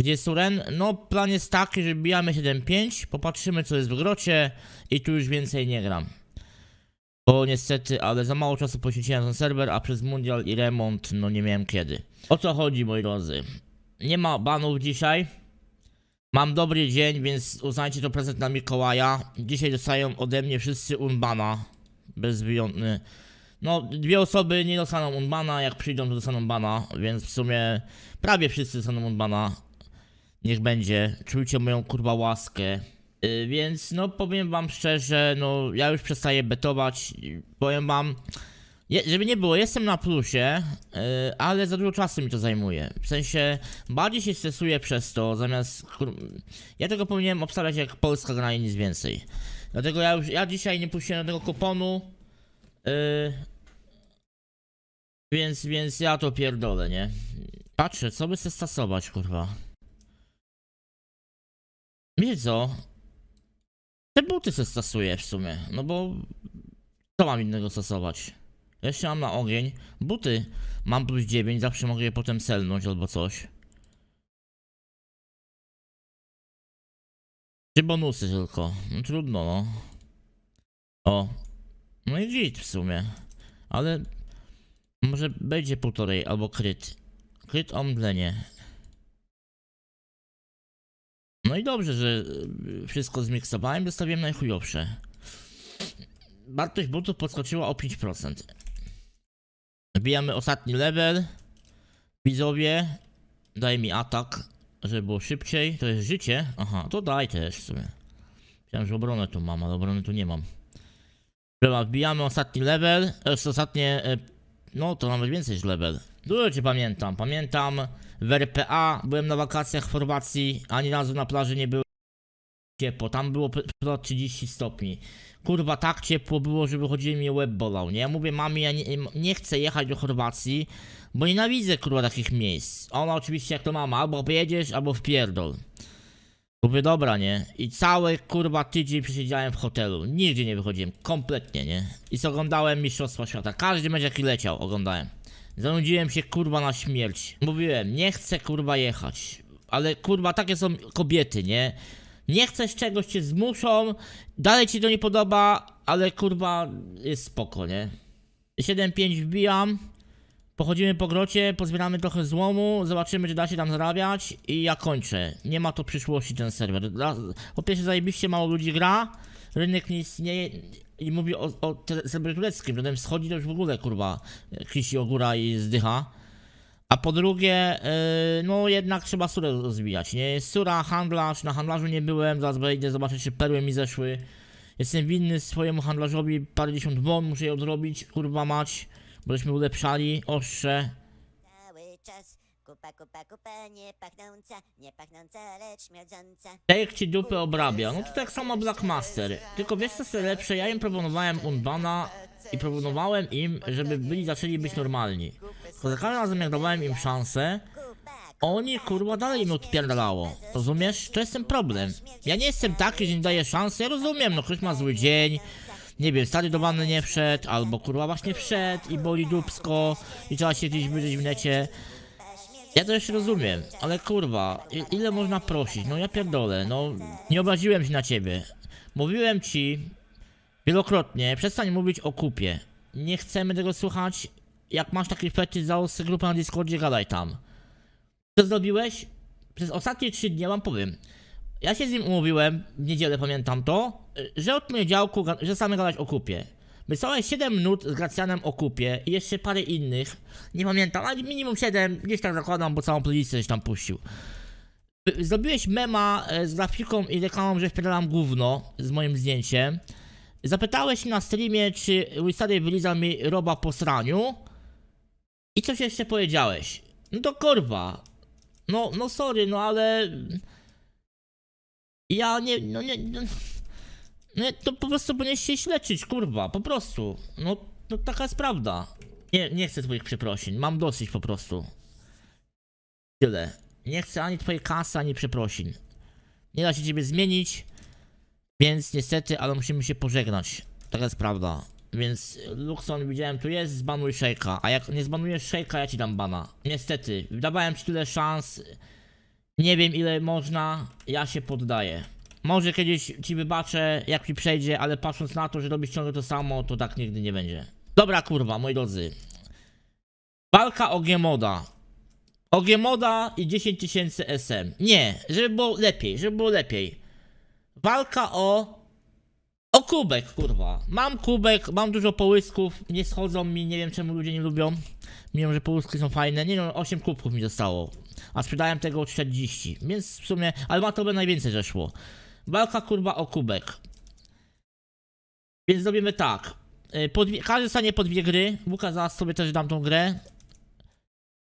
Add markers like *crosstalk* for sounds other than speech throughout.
Gdzie jest Suren? No, plan jest taki, że bijamy 7-5, popatrzymy co jest w grocie i tu już więcej nie gram. Bo niestety, ale za mało czasu poświęciłem na ten serwer, a przez mundial i remont, no nie miałem kiedy. O co chodzi, moi drodzy? Nie ma banów dzisiaj. Mam dobry dzień, więc uznajcie to prezent na Mikołaja. Dzisiaj dostają ode mnie wszyscy unbana. Bez. No, dwie osoby nie dostaną unbana, jak przyjdą to dostaną bana, więc w sumie prawie wszyscy dostaną unbana. Niech będzie. Czujcie moją kurwa łaskę. Yy, więc no powiem wam szczerze, no ja już przestaję betować. Powiem wam, je, żeby nie było, jestem na plusie, yy, ale za dużo czasu mi to zajmuje. W sensie bardziej się stresuję przez to, zamiast. Kur... Ja tego powinienem obstawiać jak polska gra i nic więcej. Dlatego ja już ja dzisiaj nie puściłem tego kuponu. Yy, więc, więc ja to pierdolę, nie? Patrzę, co by se stosować, kurwa. Wiecie co? Te buty se stosuję w sumie, no bo co mam innego stosować? Jeszcze mam na ogień. Buty mam plus 9, zawsze mogę je potem selnąć albo coś. Trzy bonusy tylko. No trudno, no. O. No i git w sumie. Ale może będzie półtorej albo kryt. Kryt omdlenie. No i dobrze, że y, wszystko zmiksowałem, dostawiłem najchujowsze. Wartość butów podskoczyła o 5%. Wbijamy ostatni level. Widzowie, daj mi atak, żeby było szybciej. To jest życie? Aha, to daj też w sumie. Myślałem, że obronę tu mam, ale obrony tu nie mam. Dobra, wbijamy ostatni level. To jest ostatnie... e, No, to nawet więcej niż level. Dużo cię pamiętam. Pamiętam w RPA, byłem na wakacjach w Chorwacji, ani razu na plaży nie było ciepło. Tam było p- ponad 30 stopni. Kurwa, tak ciepło było, że wychodziło mi łeb bolał, nie? Ja mówię mamie, ja nie, nie chcę jechać do Chorwacji, bo nienawidzę kurwa takich miejsc. Ona oczywiście jak to mama, albo pojedziesz, albo wpierdol. Mówię, dobra, nie? I cały kurwa tydzień przesiedziałem w hotelu. Nigdzie nie wychodziłem, kompletnie, nie? I oglądałem Mistrzostwa Świata. Każdy mecz jaki leciał, oglądałem. Zanudziłem się kurwa na śmierć. Mówiłem, nie chcę kurwa jechać. Ale kurwa, takie są kobiety, nie? Nie chcesz czegoś, cię zmuszą, dalej ci to nie podoba, ale kurwa jest spoko, nie? 7-5 wbijam. Pochodzimy po grocie, pozbieramy trochę złomu, zobaczymy czy da się tam zarabiać i ja kończę. Nie ma to przyszłości ten serwer. Dla, po pierwsze zajebiście mało ludzi gra, rynek nie istnieje i mówię o, o serwerze tureckim, wschodzi to już w ogóle kurwa kisi ogóra i zdycha. A po drugie, yy, no jednak trzeba surę rozwijać, nie? Sura, handlarz, na handlarzu nie byłem, zaraz wejdę zobaczyć czy perły mi zeszły. Jestem winny swojemu handlarzowi parędziesiąt won, muszę je odrobić, kurwa mać, bo żeśmy ulepszali, ostrze. Kupa, kupa, kupa, pachnąca, nie pachnąca, lecz śmierdząca. Take ci dupę obrabia, no to tak samo Black Master. Tylko wiesz co jest lepsze, ja im proponowałem Unbana i proponowałem im, żeby byli zaczęli być normalni. Tylko za każdym razem jak dawałem im szansę, oni kurwa dalej mi odpierdalało. Rozumiesz? To jest ten problem. Ja nie jestem taki, że nie daję szansy, ja rozumiem, no ktoś ma zły dzień, nie wiem, stary do wanny nie wszedł, albo kurwa właśnie wszedł i boli dupsko i trzeba się gdzieś wyżyć w necie. Ja to jeszcze rozumiem, ale kurwa, ile można prosić? No ja pierdolę, no nie obraziłem się na ciebie. Mówiłem ci wielokrotnie, przestań mówić o kupie. Nie chcemy tego słuchać. Jak masz taki fetysz, załóż grupę na Discordzie, gadaj tam. Co zrobiłeś? Przez ostatnie trzy dni, ja wam powiem. Ja się z nim umówiłem, w niedzielę pamiętam to, że od poniedziałku, że same gadać o kupie. Wysłałeś 7 minut z Gracjanem o kupie i jeszcze parę innych, nie pamiętam, ale minimum 7, gdzieś tak zakładam, bo całą playlistę żeś tam puścił. Zrobiłeś mema e, z grafiką i reklamą, że wpierdalam gówno z moim zdjęciem. Zapytałeś na streamie, czy Wistary wylizał mi roba po sraniu. I coś jeszcze powiedziałeś. No to kurwa. No, no sorry, no ale... Ja nie, no nie... No, nie, to po prostu powinieneś się śledzić, kurwa, po prostu. No, no taka jest prawda. Nie, nie chcę twoich przeprosin, mam dosyć po prostu. Tyle. Nie chcę ani twojej kasy, ani przeprosin. Nie da się ciebie zmienić, więc niestety, ale musimy się pożegnać. Taka jest prawda. Więc Luxon widziałem tu jest, zbanuj Shake'a, a jak nie zbanujesz Shake'a, ja ci dam bana. Niestety, dawałem ci tyle szans Nie wiem ile można, ja się poddaję. Może kiedyś ci wybaczę, jak mi przejdzie, ale patrząc na to, że robisz ciągle to samo, to tak nigdy nie będzie. Dobra kurwa, moi drodzy. Walka o Giemoda. O Giemoda i 10 tysięcy SM. Nie, żeby było lepiej, żeby było lepiej. Walka o... O kubek, kurwa. Mam kubek, mam dużo połysków, nie schodzą mi, nie wiem czemu ludzie nie lubią. Mimo, że połyski są fajne. Nie no, 8 kubków mi zostało. A sprzedałem tego 40, więc w sumie... Ale ma to by najwięcej zeszło. Walka kurwa o kubek. Więc zrobimy tak. Dwie, każdy stanie po dwie gry. Łuka zaraz sobie też dam tą grę.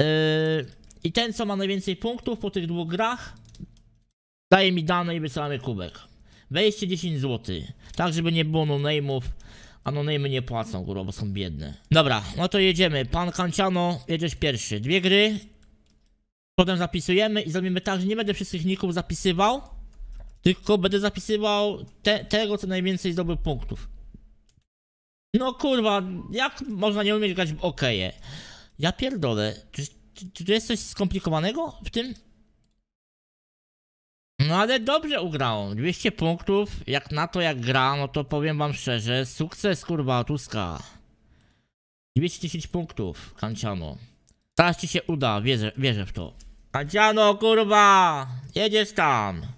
Yy, I ten, co ma najwięcej punktów po tych dwóch grach, daje mi dane i wysyłamy kubek. Wejście 10 zł. Tak, żeby nie było no-name'ów. A no-name'y nie płacą, kurwa, bo są biedne. Dobra, no to jedziemy. Pan Kanciano, jedziesz pierwszy. Dwie gry. Potem zapisujemy i zrobimy tak, że nie będę wszystkich ników zapisywał. Tylko będę zapisywał te, tego, co najwięcej zdobył punktów. No kurwa, jak można nie umieć grać w okeje? Ja pierdolę. Czy, czy, czy tu jest coś skomplikowanego w tym? No ale dobrze ugrał. 200 punktów. Jak na to jak gra, no to powiem wam szczerze. Sukces kurwa Tuska. 210 punktów, Kanciano. Teraz ci się uda, wierzę, wierzę w to. Kanciano kurwa! Jedziesz tam!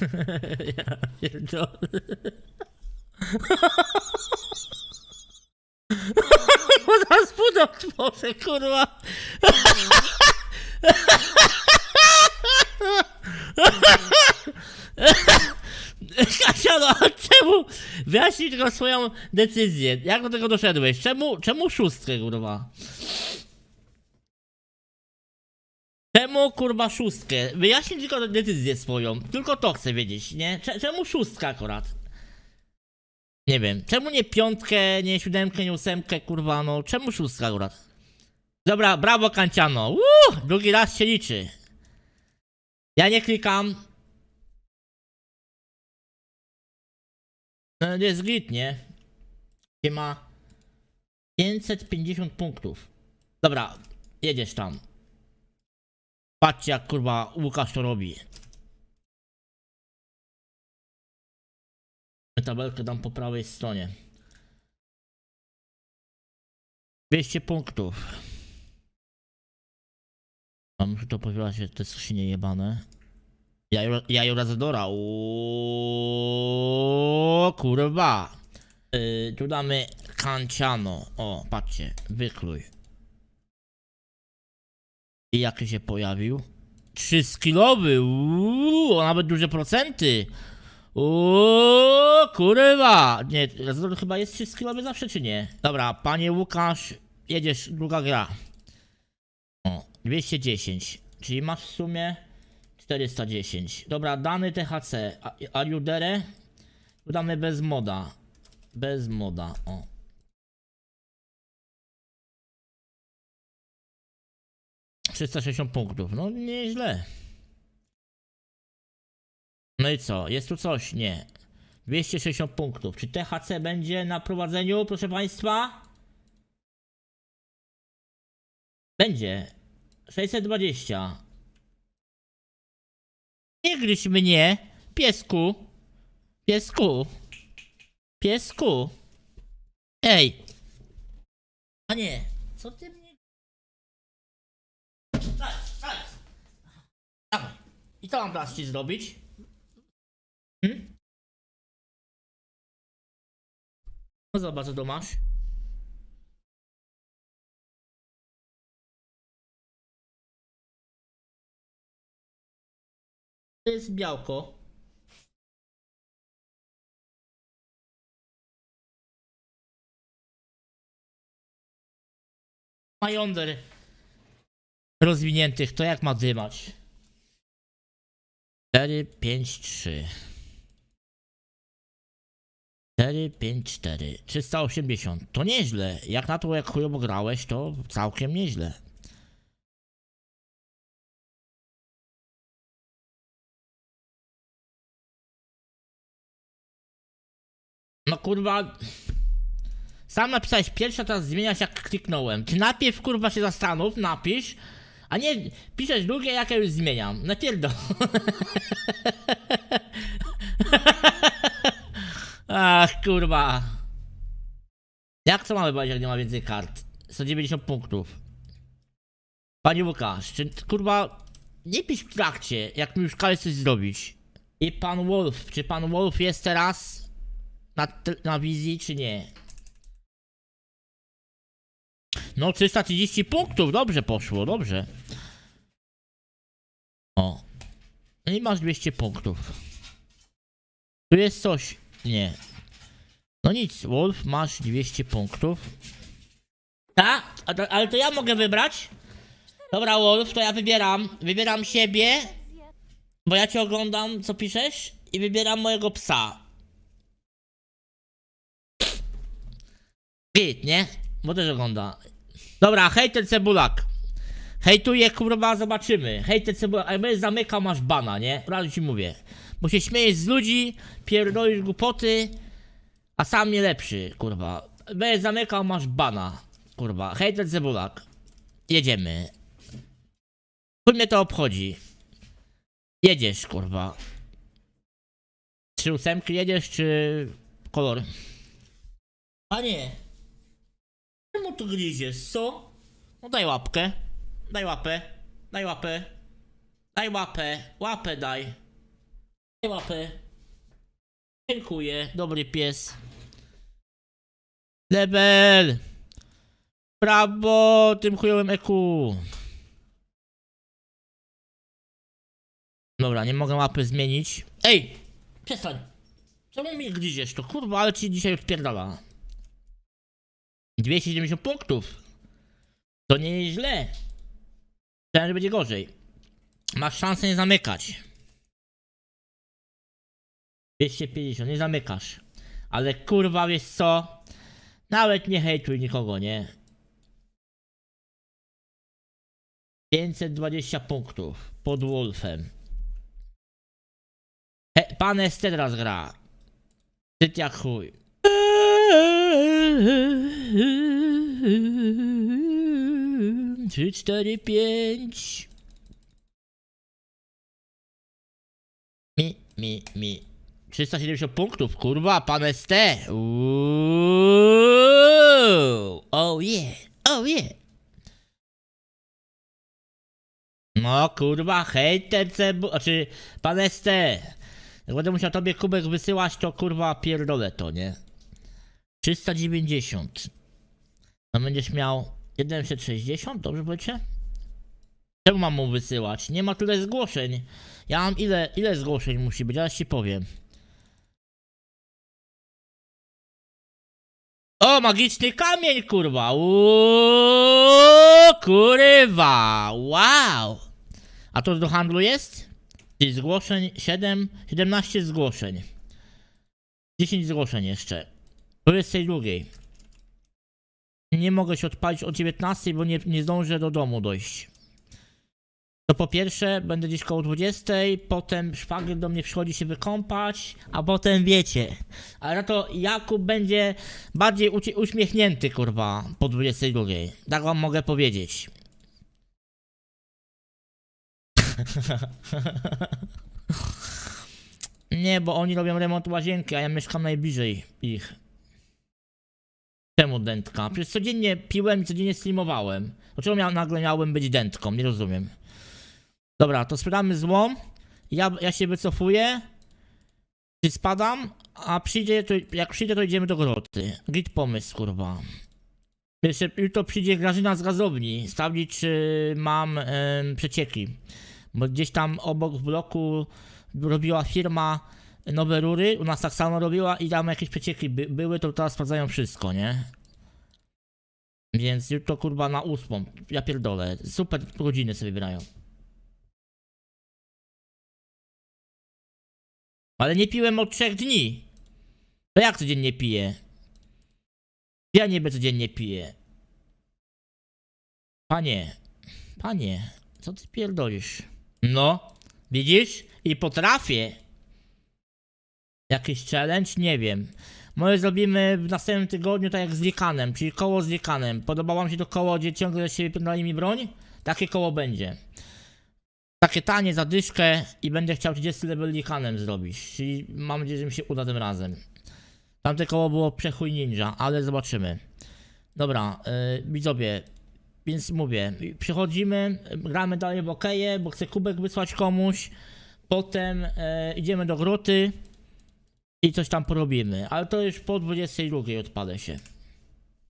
*laughs* ja pierdolę. Bo zaraz budę otworzę, kurwa. Kasia, no a czemu? Wyjaśnij tylko swoją decyzję. Jak do tego doszedłeś? Czemu, czemu szóstkę, kurwa? Czemu kurwa szóstkę? Wyjaśnij tylko decyzję swoją. Tylko to chcę wiedzieć, nie? Cze- czemu szóstka akurat? Nie wiem. Czemu nie piątkę, nie siódemkę, nie ósemkę, kurwa, no? Czemu szóstka akurat? Dobra, brawo Kanciano. Uuu, drugi raz się liczy. Ja nie klikam. No, jest git, nie? Gdzie ma 550 punktów. Dobra, jedziesz tam. Patrzcie jak kurwa Łukasz to robi. Tabelkę dam po prawej stronie. 200 punktów. Mam to powielać się te skrzynie jebane. Jajo, jajo Razadora. Uuuu, kurwa. Yy, tu damy kanciano. O, patrzcie, wykluj. I jaki się pojawił? 3 skillowy, uuu, nawet duże procenty. Uuu, kurwa. Nie, Razor chyba jest 3 skillowy zawsze, czy nie? Dobra, panie Łukasz, jedziesz, druga gra. O, 210, czyli masz w sumie 410. Dobra, dany THC, a, a Judere? Damy bez moda. Bez moda, o. Trzysta sześćdziesiąt punktów, no nieźle. No i co, jest tu coś? Nie. 260 punktów. Czy THC będzie na prowadzeniu, proszę państwa? Będzie. 620. Nie gryź mnie, piesku. Piesku. Piesku. Ej. A nie. Co ty mnie... Daj, daj. Dawaj. I co mam teraz ci zrobić? Hmm? No zobacz, co masz. To jest białko. Ma jąder rozwiniętych, to jak ma dymać? 4, 5, 3. 4, 5, 4. 380. To nieźle. Jak na to jak chujowo grałeś, to całkiem nieźle. No kurwa. Sam napisałeś pierwsza, teraz zmieniasz jak kliknąłem. Czy najpierw kurwa się zastanów, napisz, a nie piszesz drugie, jak ja już zmieniam. Na pierdol. *laughs* Ach kurwa. Jak to mamy powiedzieć, jak nie ma więcej kart? 190 punktów. Panie Łukasz, czy kurwa nie pisz w trakcie, jak mi już każe coś zrobić. I pan Wolf, czy pan Wolf jest teraz na, na wizji, czy nie? No 330 punktów, dobrze poszło, dobrze. O. No i masz 200 punktów. Tu jest coś. Nie. No nic, Wolf, masz 200 punktów. A to, ale to ja mogę wybrać? Dobra, Wolf, to ja wybieram. Wybieram siebie, bo ja cię oglądam, co piszesz, i wybieram mojego psa. Git, nie? Bo też ogląda. Dobra, hej ten cebulak. Hejtuje, kurwa, zobaczymy. Hej ten cebulak, a będziesz zamykał, masz bana, nie? Razu ci mówię. Bo się śmiejesz z ludzi, pierdolisz głupoty, a sam nie lepszy, kurwa. Będziesz zamykał, masz bana. Kurwa, hej ten cebulak. Jedziemy. Chuj mnie to obchodzi. Jedziesz, kurwa. Trzy ósemki jedziesz, czy kolor? Panie, czemu tu gryziesz, co? No daj łapkę. Daj łapę. Daj łapę. Daj łapę. Łapę daj. Daj łapę. Dziękuję, dobry pies. Level. Brawo, tym chujowym EQ. Dobra, nie mogę mapy zmienić. Ej! Przestań! Czemu mnie gryziesz to? Kurwa, ale ci dzisiaj odpierdala. 270 punktów. To nie jest źle. Że będzie gorzej. Masz szansę nie zamykać. 250, nie zamykasz. Ale kurwa, wiesz co? Nawet nie hejtuj nikogo, nie? 520 punktów pod Wolfem. He, pan S teraz gra. Ty jak chuj. Trzy, cztery, pięć. Mi, mi, mi. 370 punktów, kurwa, pan ST. Uuuu. Oh yeah, oh yeah. No kurwa, hejter cebu... Znaczy, pan ST. Jak będę musiał tobie kubek wysyłać, to kurwa pierdolę to, nie? 390. A będziesz miał 760, dobrze powiecie? Czemu mam mu wysyłać? Nie ma tyle zgłoszeń. Ja mam ile, ile zgłoszeń musi być, ale ci powiem. O, magiczny kamień, kurwa! Uuuu, kurwa! Wow! A to do handlu jest? Czyli zgłoszeń 7, 17 zgłoszeń. 10 zgłoszeń jeszcze. To jest tej drugiej. Nie mogę się odpalić o 19, bo nie, nie zdążę do domu dojść. To po pierwsze, będę gdzieś koło 20, potem szwagier do mnie przychodzi się wykąpać, a potem wiecie. Ale na to Jakub będzie bardziej uśmiechnięty, kurwa, po 22. Tak wam mogę powiedzieć. *laughs* Nie, bo oni robią remont łazienki, a ja mieszkam najbliżej ich. Czemu dętka? Przecież codziennie piłem i codziennie streamowałem. Dlaczego mia- nagle miałem być dętką? Nie rozumiem. Dobra, to sprzedamy złom. Ja, ja się wycofuję. Czy spadam? A przyjdzie, to, jak przyjdzie, to idziemy do groty. Git pomysł, kurwa. Jeszcze jutro przyjdzie Grażyna z gazowni. Sprawdzić, czy mam przecieki. Bo gdzieś tam obok w bloku robiła firma nowe rury. U nas tak samo robiła i tam jakieś przecieki by, były, to teraz sprawdzają wszystko, nie? Więc jutro kurwa na ósmą. Ja pierdolę. Super godziny sobie wybierają. Ale nie piłem od trzech dni. To jak codziennie piję? Ja niby codziennie piję. Panie, panie, co ty pierdolisz? No, widzisz? I potrafię. Jakiś challenge? Nie wiem. Może zrobimy w następnym tygodniu tak jak z Likanem, czyli koło z Likanem. Podobało mi się to koło, gdzie ciągle się wypierdali mi broń? Takie koło będzie. Takie tanie, zadyszkę i będę chciał 30 level Likanem zrobić. Czyli mam nadzieję, że mi się uda tym razem. Tamte koło było przechuj ninja, ale zobaczymy. Dobra, yy, widzowie, więc mówię, przychodzimy, gramy dalej w okeje, bo chcę kubek wysłać komuś, potem e, idziemy do groty i coś tam porobimy, ale to już po 22 odpalę się.